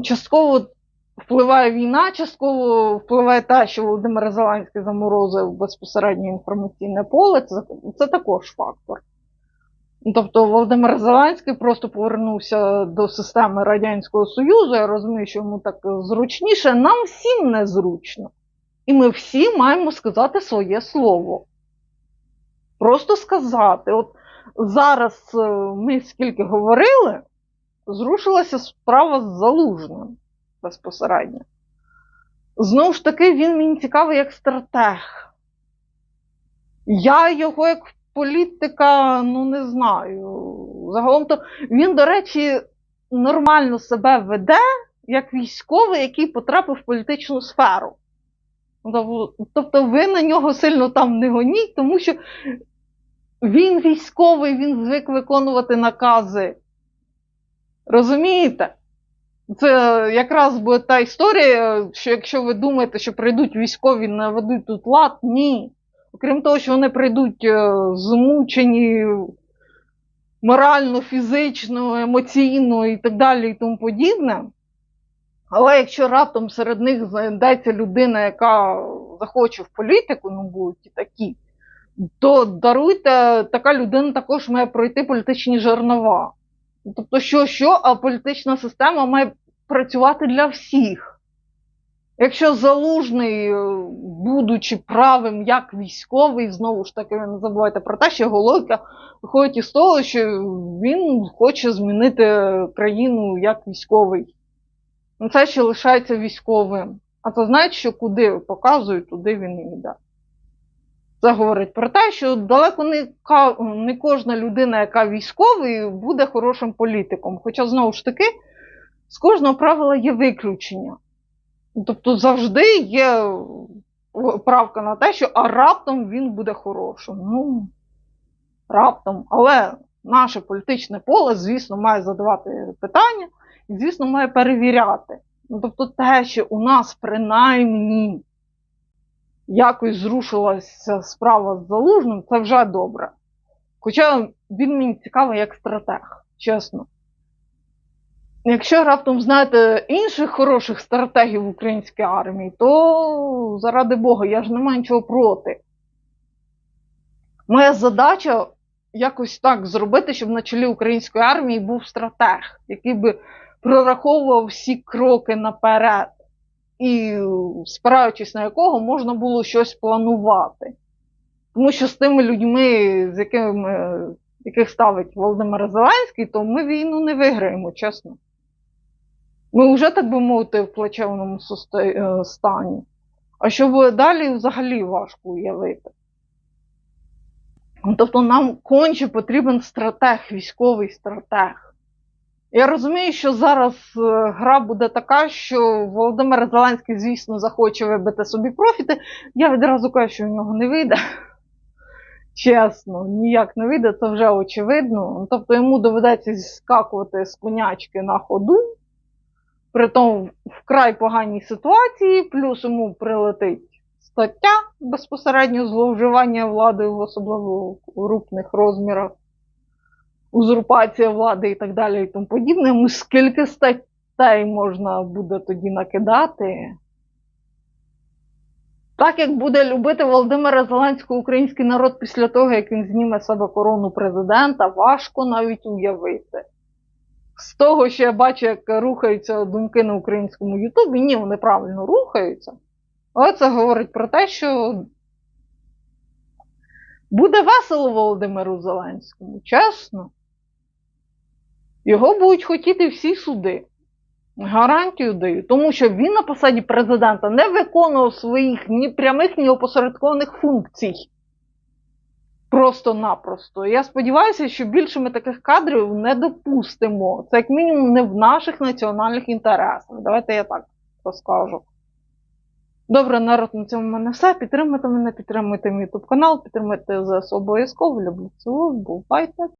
частково впливає війна, частково впливає те, що Володимир Зеленський заморозив безпосередньо інформаційне поле. Це, це також фактор. Ну, Тобто Володимир Зеленський просто повернувся до системи Радянського Союзу. Я розумію, що йому так зручніше. Нам всім незручно. І ми всі маємо сказати своє слово. Просто сказати. От зараз е, ми скільки говорили, зрушилася справа з залужним безпосередньо. Знову ж таки, він мені цікавий як стратег. Я його як політика, ну не знаю. Загалом то він, до речі, нормально себе веде як військовий, який потрапив в політичну сферу. Тобто ви на нього сильно там не гоніть, тому що він військовий, він звик виконувати накази. Розумієте? Це якраз буде та історія, що якщо ви думаєте, що прийдуть військові, наведуть тут лад, ні. Окрім того, що вони прийдуть е, змучені морально, фізично, емоційно і так далі, і тому подібне. Але якщо раптом серед них знайдеться людина, яка захоче в політику, ну будуть і такі, то даруйте, така людина також має пройти політичні жернова. Тобто, що, що, а політична система має працювати для всіх. Якщо залужний, е, будучи правим як військовий, знову ж таки, не забувайте про те, що Голойка виходить із того, що він хоче змінити країну як військовий. Ну, Це ще лишається військовим. А це значить, що куди показують, туди він і йде. Це говорить про те, що далеко не, не кожна людина, яка військовий, буде хорошим політиком. Хоча, знову ж таки, з кожного правила є виключення. Тобто завжди є правка на те, що а раптом він буде хорошим. Ну, раптом. Але наше політичне поле, звісно, має задавати питання і, звісно, має перевіряти. Ну, тобто, те, що у нас принаймні якось зрушилася справа з залужним, це вже добре. Хоча він мені цікавий як стратег, чесно. Якщо раптом знаєте інших хороших стратегів в українській армії, то заради Бога, я ж не маю нічого проти. Моя задача якось так зробити, щоб на чолі української армії був стратег, який би прораховував всі кроки наперед, і спираючись на якого можна було щось планувати. Тому що з тими людьми, з якими, яких ставить Володимир Зеленський, то ми війну не виграємо, чесно. Ми вже, так би мовити, в плачевному е, стані. А що буде далі, взагалі важко уявити. Тобто нам конче потрібен стратег, військовий стратег. Я розумію, що зараз е, гра буде така, що Володимир Зеленський, звісно, захоче вибити собі профіти. Я відразу кажу, що в нього не вийде. Чесно, ніяк не вийде, це вже очевидно. Тобто йому доведеться зіскакувати з конячки на ходу, при тому вкрай поганій ситуації, плюс йому прилетить стаття безпосередньо зловживання владою в особливо крупних розмірах, узурпація влади і так далі і тому подібне. Йому скільки статей можна буде тоді накидати? Так як буде любити Володимира Зеленського український народ після того, як він зніме себе корону президента, важко навіть уявити. З того, що я бачу, як рухаються думки на українському Ютубі, ні, вони правильно рухаються. Але це говорить про те, що буде весело Володимиру Зеленському, чесно. Його будуть хотіти всі суди. Гарантію даю, тому що він на посаді президента не виконував своїх ні прямих, ні опосередкованих функцій. Просто-напросто. Я сподіваюся, що більше ми таких кадрів не допустимо. Це як мінімум не в наших національних інтересах. Давайте я так розкажу. Добре, народ, на цьому в мене все. Підтримуйте мене, підтримуйте мій YouTube канал, підтримуйте ЗС обов'язково. Люблю цілую, бувайте.